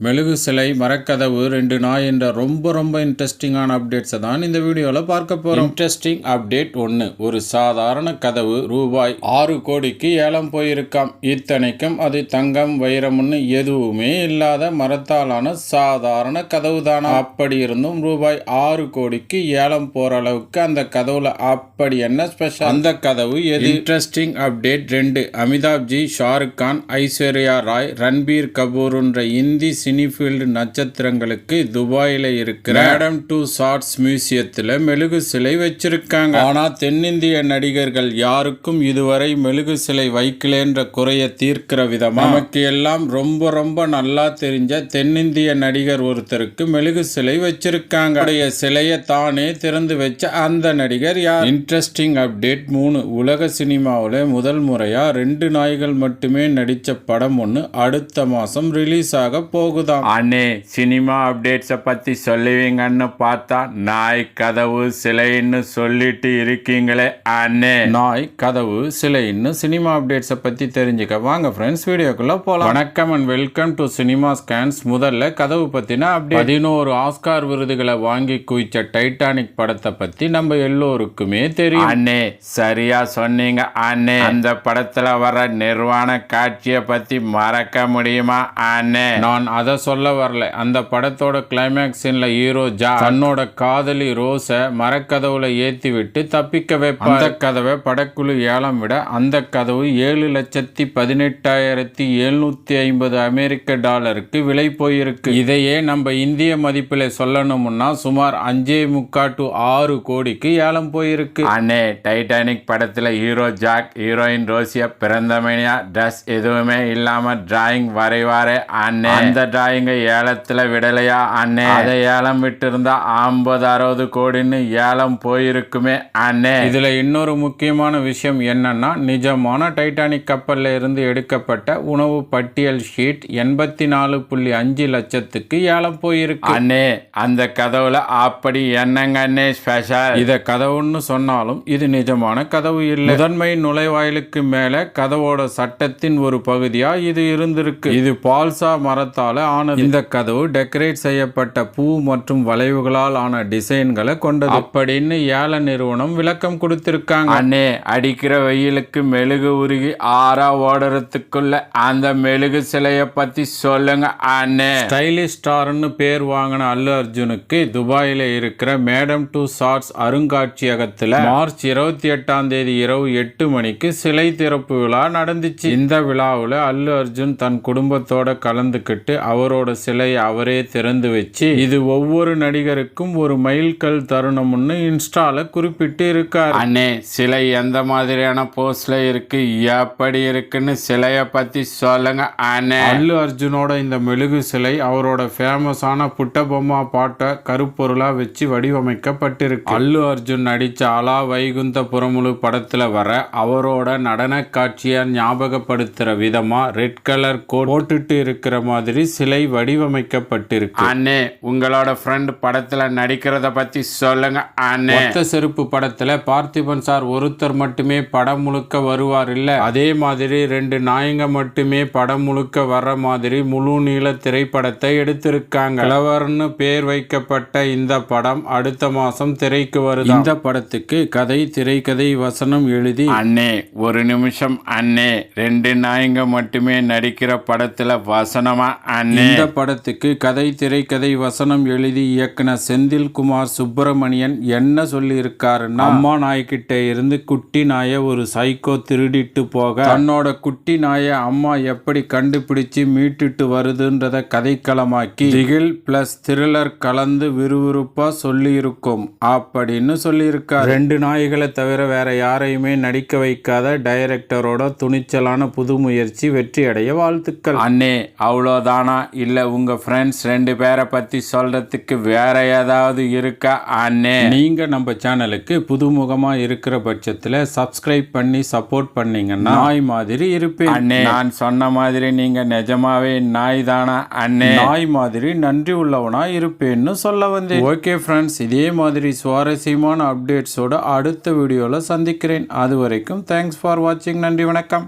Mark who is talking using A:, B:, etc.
A: மெழுகு சிலை மரக்கதவு ரெண்டு நாய் என்ற ரொம்ப ரொம்ப இன்ட்ரெஸ்டிங்கான அப்டேட்ஸை தான் இந்த வீடியோவில் பார்க்க போகிறோம் இன்ட்ரெஸ்டிங் அப்டேட் ஒன்று ஒரு சாதாரண கதவு ரூபாய் ஆறு கோடிக்கு ஏலம் போயிருக்காம். இத்தனைக்கும் அது தங்கம் வைரம்னு எதுவுமே இல்லாத மரத்தாலான சாதாரண கதவு தானா? அப்படி இருந்தும் ரூபாய் ஆறு கோடிக்கு ஏலம் போற அளவுக்கு அந்த கதவுல அப்படி என்ன ஸ்பெஷல் அந்த கதவு எது? இன்ட்ரெஸ்டிங் அப்டேட் ரெண்டு. அமிதாப் ஜி ஷாருக் கான் ஐஸ்வர்யா ராய் ரன்பீர் கபூர்ன்ற இந்தி சினிஃபீல்டு நட்சத்திரங்களுக்கு துபாயில இருக்கிற மேடம் டூ ஷார்ட்ஸ் மியூசியத்துல மெழுகு சிலை வச்சிருக்காங்க. ஆனா தென்னிந்திய நடிகர்கள் யாருக்கும் இதுவரை மெழுகு சிலை வைக்கலன்ற குறைய தீர்க்கிற விதமா? நமக்கு எல்லாம் ரொம்ப ரொம்ப நல்லா தெரிஞ்ச தென்னிந்திய நடிகர் ஒருத்தருக்கு மெழுகு சிலை வச்சிருக்காங்க. அவருடைய சிலையை தானே திறந்து வச்ச அந்த நடிகர் யார்? இன்ட்ரெஸ்டிங் அப்டேட் மூணு. உலக சினிமாவில் முதல் முறையா ரெண்டு நாய்கள் மட்டுமே நடிச்ச படம் ஒன்று அடுத்த மாசம் ரிலீஸ் ஆக போகுதாம்.
B: அண்ணே சினிமா அப்டேட்ஸை பற்றி சொல்லுவீங்கன்னு பார்த்தா நாய் கதவு சிலைன்னு சொல்லிட்டு இருக்கீங்களே அண்ணே.
A: நாய் கதவு சிலைன்னு சினிமா அப்டேட்ஸை பற்றி தெரிஞ்சுக்க வாங்க ஃப்ரெண்ட்ஸ் வீடியோக்குள்ள போகலாம் வணக்கம் and welcome to cinema scans முதல்ல கதவு பற்றின அப்டேட் பதினோரு ஆஸ்கார் விருதுகளை வாங்கி குவிச்ச டைட்டானிக் படத்தை பற்றி நம்ம எல்லோருக்குமே தெரியும்.
B: அண்ணே சரியா சொன்னீங்க அண்ணே. அந்த படத்துல வர நிர்வாண காட்சியை பத்தி மறக்க முடியுமா அண்ணே?
A: நான் அதை சொல்ல வரல. அந்த படத்தோட கிளைமேக்ஸ் சீன்ல ஹீரோ ஜா தன்னோட காதலி ரோஸ மரக்கதவுல ஏத்தி விட்டு தப்பிக்க வைப்பார். அந்த கதவை படக்குழு ஏலம் விட அந்த கதவு ஏழு லட்சத்தி பதினெட்டாயிரத்தி எழுநூத்தி ஐம்பது அமெரிக்க டாலருக்கு விலை போயிருக்கு. இதையே நம்ம இந்திய மதிப்பில் சொல்லணும்னா சுமார் அஞ்சே முக்கா டு ஆறு கோடிக்கு ஏலம் போயிருக்கு.
B: அண்ணே டைட்டானிக் படத்துல ஹீரோ ஜாக் ஹீரோயின் ரோசியா பிறந்தமணியா ட்ரெஸ் எதுவுமே இல்லாம டிராயிங் வரைவாரே அண்ணே. அந்த டிராயிங்க ஏலத்துல விடலையா அண்ணே? அதை ஏலம் விட்டு இருந்தா ஐம்பது அறுபது கோடின்னு ஏலம் போயிருக்குமே அண்ணே.
A: இதுல இன்னொரு முக்கியமான விஷயம் என்னன்னா நிஜமான டைட்டானிக் கப்பல்ல இருந்து எடுக்கப்பட்ட உணவு பட்டியல் ஷீட் எண்பத்தி நாலு புள்ளி அஞ்சு லட்சத்துக்கு ஏலம் போயிருக்கு.
B: அண்ணே அந்த கதவுல அப்படி என்னங்க அண்ணே ஸ்பெஷல்
A: இத கதவுன்னு சொன்னாலும் இது நிஜமான கதவு இல்லை. முதன்மை நுழைவாயிலுக்கு மேல கதவோட சட்டத்தின் ஒரு பகுதியா இது இருந்திருக்கு. இது பால்சா மரத்தால ஆனது. இந்த கதவு டெக்கரேட் செய்யப்பட்ட பூ மற்றும் வளைவுகளால் ஆன டிசைன்களை கொண்டது. அப்படின்னு ஏல நிறுவனம் விளக்கம் கொடுத்திருக்காங்க.
B: அண்ணே அடிக்கிற வெயிலுக்கு மெழுகு உருகி ஆறா ஓடுறதுக்குள்ள அந்த மெழுகு சிலைய பத்தி சொல்லுங்க அண்ணே.
A: ஸ்டைலிஷ் ஸ்டார்னு பேர் வாங்கின அல்லு அர்ஜுனுக்கு துபாயில இருக்கிற மேடம் டூ ஷார்ட்ஸ் அருங்காட்சியகத்துல மார்ச் இருபத்தி எட்டாம் தேதி இரவு எட்டு மணிக்கு சிலை திறப்பு விழா நடந்துச்சு. இந்த விழாவில் அல்லு அர்ஜுன் தன் குடும்பத்தோட கலந்துக்கிட்டு அவரோட சிலையை அவரே திறந்து வச்சு இது ஒவ்வொரு நடிகருக்கும் ஒரு மைல்கல் தருணம்னு இன்ஸ்டால குறிப்பிட்டு இருக்காரு.
B: அண்ணே சிலை எந்த மாதிரியான போஸ்ல இருக்கு எப்படி இருக்குன்னு சிலைய பத்தி சொல்லுங்க அண்ணே.
A: அல்லு அர்ஜுனோட இந்த மெழுகு சிலை அவரோட ஃபேமஸான புட்ட பொம்மா பாட்டை கருப்பொருளா வச்சு வடிவமைக்கப்பட்டிருக்கு. அல்லு அர்ஜுன் நடிச்ச அலா வைகுந்த புறமுழு படத்துல வர அவரோட நடன காட்சியை ஞாபகப்படுத்துற விதமா ரெட் கலர் கோட் போட்டுட்டு இருக்கிற மாதிரி சிலை வடிவமைக்கப்பட்டிருக்கு.
B: அண்ணே உங்களோட ஃப்ரெண்ட் படத்துல நடிக்கிறத பத்தி சொல்லுங்க அண்ணே.
A: ஒத்த செருப்பு படத்துல பார்த்திபன் சார் ஒருத்தர் மட்டுமே படம் முழுக்க வருவார் இல்ல? அதே மாதிரி ரெண்டு நாயங்க மட்டுமே படம் முழுக்க வர்ற மாதிரி முழு நீள திரைப்படத்தை எடுத்திருக்காங்க. கிழவர்னு பேர் வைக்கப்பட்ட இந்த படம் அடுத்த மாசம் திரைக்கு வருது இந்த படத்துக்கு கதை திரைக்கதை வசனம் எழுதி
B: அண்ணே ஒரு நிமிஷம் அண்ணே. ரெண்டு நாய்ங்க மட்டுமே நடிக்கிற படத்துல வசனமா அண்ணே?
A: இந்த படத்துக்கு கதை திரைக்கதை வசனம் எழுதி இயக்குன செந்தில் குமார் சுப்பிரமணியன் என்ன சொல்லி இருக்காருன்னா அம்மா நாய்கிட்ட இருந்து குட்டி நாயை ஒரு சைக்கோ திருடிட்டு போக தன்னோட குட்டி நாயை அம்மா எப்படி கண்டுபிடிச்சு மீட்டுட்டு வருதுன்றத கதைக்களமாக்கி திகில் பிளஸ் த்ரில்லர் கலந்து விறுவிறுப்பா சொல்லி இருக்கும் அப்படின்னு சொல்லியிருக்கார். ரெண்டு நாய்களை தவிர வேற யாரையுமே நடிக்க வைக்காத டைரக்டரோட துணிச்சலான புது முயற்சி வெற்றி அடைய வாழ்த்துக்கள்.
B: அண்ணே அவ்வளோதானா? இல்ல உங்க ஃப்ரெண்ட்ஸ் ரெண்டு பேரை பத்தி சொல்றதுக்கு வேற ஏதாவது இருக்கா அண்ணே?
A: நீங்க நம்ம சேனலுக்கு புதுமுகமா இருக்கிற பட்சத்துல சப்ஸ்கிரைப் பண்ணி சப்போர்ட் பண்ணீங்கன்னா நாய் மாதிரி இருப்பேன்
B: அண்ணே. நான் சொன்ன மாதிரி நீங்க நிஜமாவே நாய் தானா அண்ணே?
A: நாய் மாதிரி நன்றி உள்ளவனா இருப்பேன்னு சொல்ல வந்தேன். ஓகே ஃப்ரெண்ட்ஸ் இதே மாதிரி சுவாரஸ்யமான அப்டேட்ஸோட அடுத்த வீடியோல சந்திக்கிறேன். அது வரைக்கும் தேங்க்ஸ் ஃபார் வாட்சிங் நன்றி வணக்கம்.